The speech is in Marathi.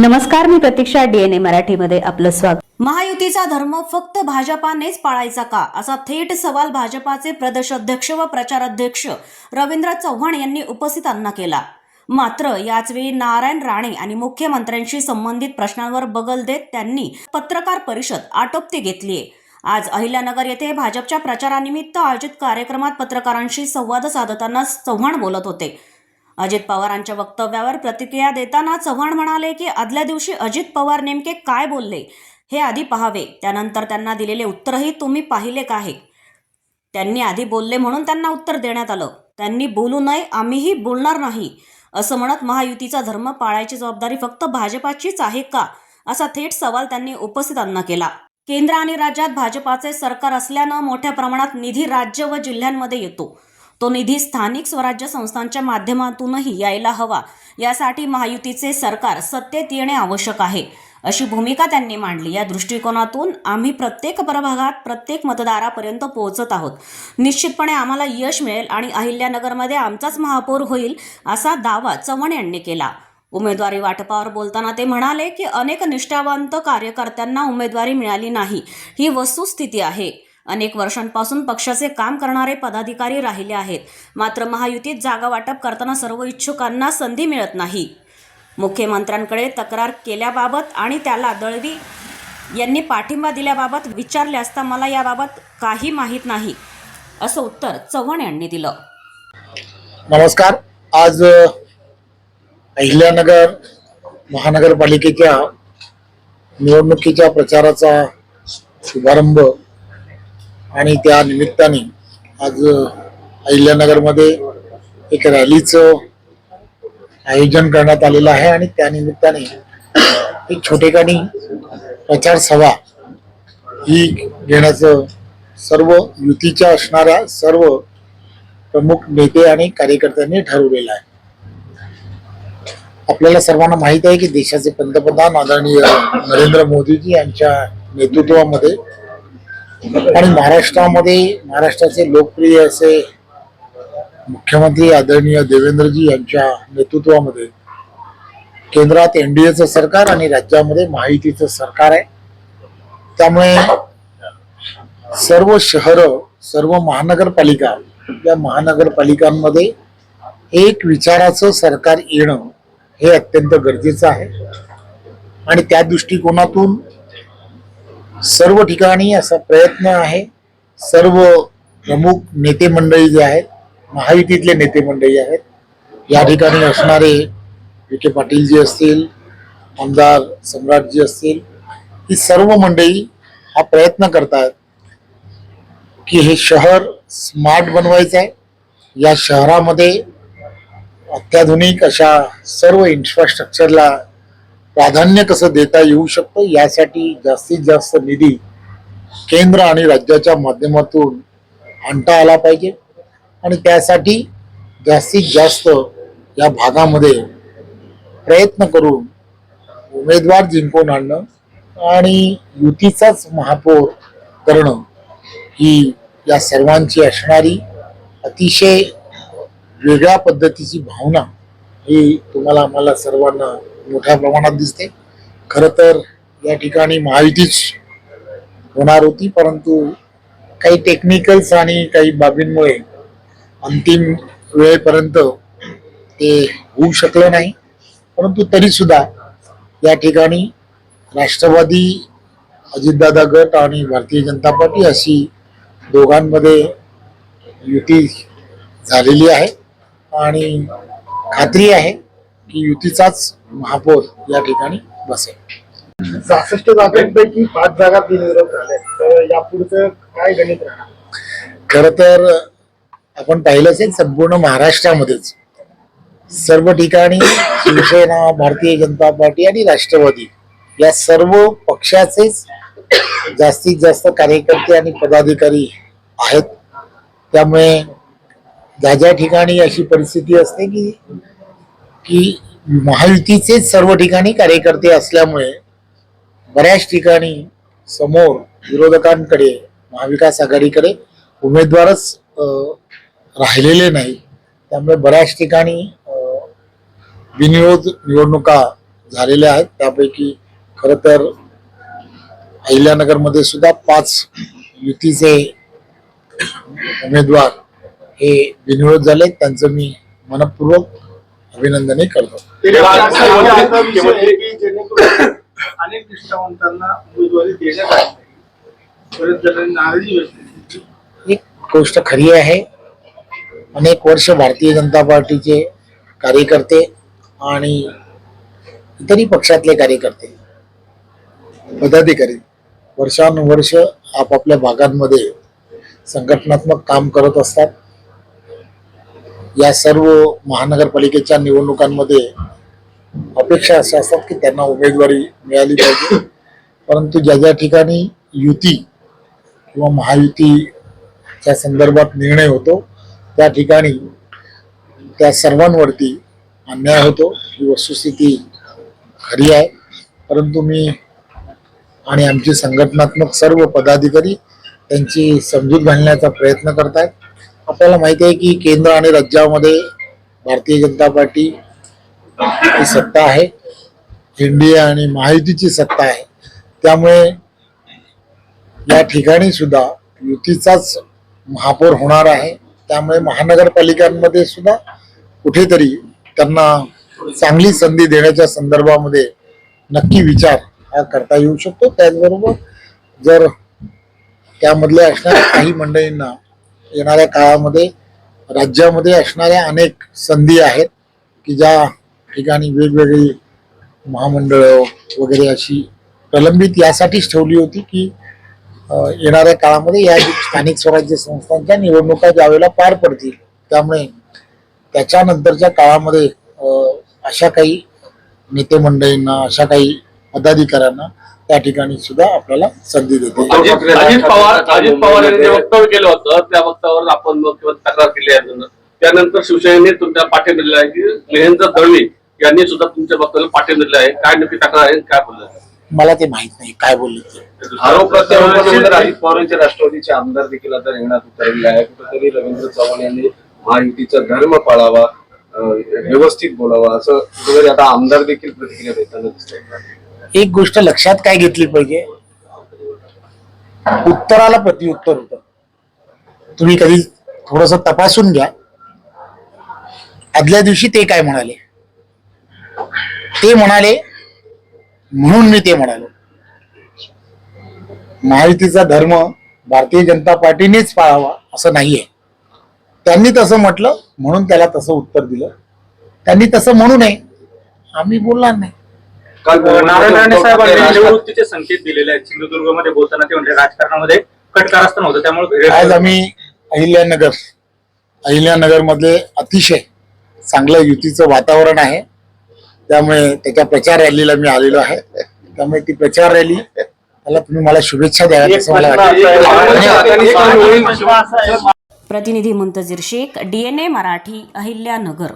नमस्कार मी प्रतीक्षा डीएनए मराठीमध्ये आपलं स्वागत. महायुतीचा धर्म फक्त भाजपानेच पाळायचा का? असा थेट सवाल भाजपाचे प्रदेशाध्यक्ष व प्रचाराध्यक्ष रवींद्र चव्हाण यांनी उपस्थितांना केला. मात्र याचवेळी नारायण राणे आणि मुख्यमंत्र्यांशी संबंधित प्रश्नांवर बगल देत त्यांनी पत्रकार परिषद आटोपती घेतलीय. आज अहिल्यानगर येथे भाजपच्या प्रचारानिमित्त आयोजित कार्यक्रमात पत्रकारांशी संवाद साधताना चव्हाण बोलत होते. अजित पवारांच्या वक्तव्यावर प्रतिक्रिया देताना चव्हाण म्हणाले की आदल्या दिवशी अजित पवार नेमके काय बोलले हे आधी पाहावे. त्यानंतर त्यांना दिलेले उत्तरही तुम्ही पाहिले का आहे? त्यांनी आधी बोलले म्हणून त्यांना उत्तर देण्यात आलं. त्यांनी बोलू नये आम्हीही बोलणार नाही. असं म्हणत महायुतीचा धर्म पाळायची जबाबदारी फक्त भाजपाचीच आहे का? असा थेट सवाल त्यांनी उपस्थितांना केला. केंद्र आणि राज्यात भाजपाचे सरकार असल्यानं मोठ्या प्रमाणात निधी राज्य व जिल्ह्यांमध्ये येतो. तो निधी स्थानिक स्वराज्य संस्थांच्या माध्यमातूनही यायला हवा. यासाठी महायुतीचे सरकार सत्तेत येणे आवश्यक आहे. अशी भूमिका त्यांनी मांडली. या दृष्टिकोनातून आम्ही प्रत्येक प्रभागात प्रत्येक मतदारापर्यंत पोहोचत आहोत. निश्चितपणे आम्हाला यश मिळेल आणि अहिल्यानगरमध्ये आमचाच महापौर होईल असा दावा चव्हाण यांनी केला. उमेदवारी वाटपावर बोलताना ते म्हणाले की अनेक निष्ठावंत कार्यकर्त्यांना उमेदवारी मिळाली नाही. ही वस्तुस्थिती आहे. अनेक वर्षांपासून पक्षाचे काम करणारे पदाधिकारी राहिले आहेत. मात्र महायुतीत जागा वाटप करताना सर्व इच्छुकांना संधी मिळत नाही. मुख्यमंत्र्यांकडे तक्रार केल्याबाबत आणि त्याला दळवी यांनी पाठिंबा दिल्याबाबत विचारले असता मला याबाबत काही माहीत नाही असं उत्तर चव्हाण यांनी दिलं. नमस्कार. आज अहिल्यानगर महानगरपालिकेच्या निवडणुकीच्या प्रचाराचा शुभारंभ आणि त्या निमित्ताने आज अहिल्यानगरमध्ये एक रॅलीचं आयोजन करण्यात आलेलं आहे आणि त्या निमित्ताने एक छोटेखानी प्रचार सभा ही घेण्याचं सर्व युतीच्या असणाऱ्या सर्व प्रमुख नेते आणि कार्यकर्त्यांनी ठरवलेलं आहे. आपल्याला सर्वांना माहीत आहे की देशाचे पंतप्रधान आदरणीय नरेंद्र मोदीजी यांच्या नेतृत्वामध्ये आणि महाराष्ट्रामध्ये महाराष्ट्राचे लोकप्रिय असे मुख्यमंत्री आदरणीय देवेंद्रजी यांच्या नेतृत्वामध्ये केंद्रात एनडीएचं सरकार आणि राज्यामध्ये माहितीचं सरकार आहे. त्यामुळे सर्व शहर सर्व महानगरपालिका या महानगरपालिकांमध्ये एक विचाराचं सरकार येणं हे अत्यंत गरजेचं आहे. आणि त्या दृष्टिकोनातून सर्व ठिकाणी असा प्रयत्न आहे. सर्व प्रमुख नेते मंडळी जे आहेत महायुतीतले नेते मंडळी आहेत या ठिकाणी असणारे विखे पाटीलजी असतील आमदार सम्राटजी असतील ही सर्व मंडळी हा प्रयत्न करतात की हे शहर स्मार्ट बनवायचं आहे या शहरामध्ये अत्याधुनिक अशा सर्व इन्फ्रास्ट्रक्चरला प्राधान्य कसं देता येऊ शकतं यासाठी जास्तीत जास्त निधी केंद्र आणि राज्याच्या माध्यमातून आणता आला पाहिजे. आणि त्यासाठी जास्तीत जास्त या भागामध्ये प्रयत्न करून उमेदवार जिंकून आणणं आणि युतीचाच महापौर करणं ही या सर्वांची असणारी अतिशय वेगळ्या पद्धतीची भावना ही तुम्हाला आम्हाला सर्वांना मोठ्या प्रमाणात दिसते. खरं तर या ठिकाणी महायुतीच होणार होती परंतु काही टेक्निकल्स आणि काही बाबींमुळे अंतिम वेळेपर्यंत ते होऊ शकलं नाही. परंतु तरी सुद्धा या ठिकाणी राष्ट्रवादी अजितदादा गट आणि भारतीय जनता पार्टी अशी दोघांमध्ये युती झालेली आहे. आणि खात्री आहे की युतीचाच महापौर या ठिकाणी बसेल. सहासष्ट जागांपैकी पाच जागा बिनविरोध झाल्या तर यापुढचं काय गणित राहणार? खर तर आपण पाहिलंच आहे संपूर्ण महाराष्ट्रामध्येच सर्व ठिकाणी शिवसेना भारतीय जनता पार्टी आणि राष्ट्रवादी या सर्व पक्षाचेच जास्तीत जास्त कार्यकर्ते आणि पदाधिकारी आहेत. त्यामुळे ज्या ज्या ठिकाणी अशी परिस्थिती असते की की महायुतीचे सर्व ठिकाणी कार्यकर्ते असल्यामुळे बऱ्याच ठिकाणी समोर विरोधकांकडे महाविकास आघाडीकडे उमेदवारच राहिलेले नाही त्यामुळे बऱ्याच ठिकाणी बिनविरोध निवडणुका झालेल्या आहेत. त्यापैकी खरं तर अहिल्यानगरमध्ये सुद्धा पाच युतीचे उमेदवार हे बिनविरोध झाले त्यांचं मी मनपूर्वक अभिनंदनही करतो. अनेक निष्ठावंतांना उमेदवारी देण्यात आली नाराजी व्यक्त गोष्ट खरी आहे. अनेक वर्ष भारतीय जनता पार्टीचे कार्यकर्ते आणि इतरही पक्षातले कार्यकर्ते पदाधिकारी वर्षानुवर्ष आपापल्या भागांमध्ये संघटनात्मक काम करत असतात. या सर्व महानगरपालिकेच्या निवडणुकांमध्ये अपेक्षा अशा असतात की त्यांना उमेदवारी मिळाली पाहिजे. परंतु ज्या ज्या ठिकाणी युती किंवा महायुतीच्या संदर्भात निर्णय होतो त्या ठिकाणी त्या सर्वांवरती अन्याय होतो. ही वस्तुस्थिती खरी आहे. परंतु मी आणि आमची संघटनात्मक सर्व पदाधिकारी त्यांची समजूत घालण्याचा प्रयत्न करतात आपल्याला माहिती आहे की केंद्र आणि राज्यामध्ये भारतीय जनता पार्टी ही सत्ता आहे. एनडीए आणि महायुतीची सत्ता आहे. त्यामुळे या ठिकाणी सुद्धा युतीचाच महापौर होणार आहे. त्यामुळे महानगरपालिकांमध्ये सुद्धा कुठेतरी त्यांना चांगली संधी देण्याच्या संदर्भामध्ये नक्की विचार हा करता येऊ शकतो. त्याचबरोबर जर त्यामधल्या असणाऱ्या काही मंडळींना येणाऱ्या काळामध्ये राज्यामध्ये असणाऱ्या अनेक संधी आहेत की ज्या ठिकाणी वेगवेगळी महामंडळं वगैरे अशी प्रलंबित यासाठीच ठेवली होती की येणाऱ्या काळामध्ये या स्थानिक स्वराज्य संस्थांच्या निवडणुका ज्यावेळेला पार पडतील त्यामुळे त्याच्यानंतरच्या काळामध्ये अशा काही नेते मंडळींना अशा काही पदाधिकाऱ्यांना त्या ठिकाणी सुद्धा आपल्याला संधी देते अजित पवार अजित पवार यांनी जे वक्तव्य केलं होतं त्या वक्तव्यावर आपण मुख्यमंत्री तक्रार केली आहे. त्यानंतर शिवसेनेने तुमच्या पाठिंबा दिला आहे की महेंद्र दळवी यांनी सुद्धा तुमच्या वक्तव्याला पाठिंबा दिला आहे. काय नक्की तक्रार आहे काय बोललं मला ते माहीत नाही. काय बोलले ते? आरोप प्रत्यारोपानंतर अजित पवारांचे राष्ट्रवादीचे आमदार देखील आता रिंगणात उतरलेले आहे कुठेतरी रवींद्र चव्हाण यांनी महायुतीचा धर्म पाळावा व्यवस्थित बोलावा असं कुठेतरी आता आमदार देखील प्रतिक्रिया देताना दिसत एक गोष्ट लक्षात काय घेतली पाहिजे? उत्तराला प्रतिउत्तर होत. तुम्ही कधी थोडस तपासून घ्या. आदल्या दिवशी ते काय म्हणाले? ते म्हणाले म्हणून मी ते म्हणालो. महायुतीचा धर्म भारतीय जनता पार्टीनेच पाळावा असं नाहीये. त्यांनी तसं म्हटलं म्हणून त्याला तसं उत्तर दिलं. त्यांनी तसं म्हणू नये. आम्ही बोलणार नाही. काल नारायण राणे साहेबांनी निवृत्तीचे संकेत दिलेले आहेत सिंधुदुर्गमध्ये बोलताना ते म्हणजे राजकारणामध्ये कटकारस्थान होतं त्यामुळे आज आम्ही अहिल्यानगर अहिल्यानगर मधले अतिशय चांगलं युतीचं वातावरण आहे. त्यामुळे त्याच्या प्रचार रॅलीला मी आलेलो आहे. त्यामुळे ती प्रचार रॅली त्याला तुम्ही मला शुभेच्छा द्याव्यात असं मला वाटतं. प्रतिनिधी मुंतजीर शेख डीएनए मराठी अहिल्यानगर.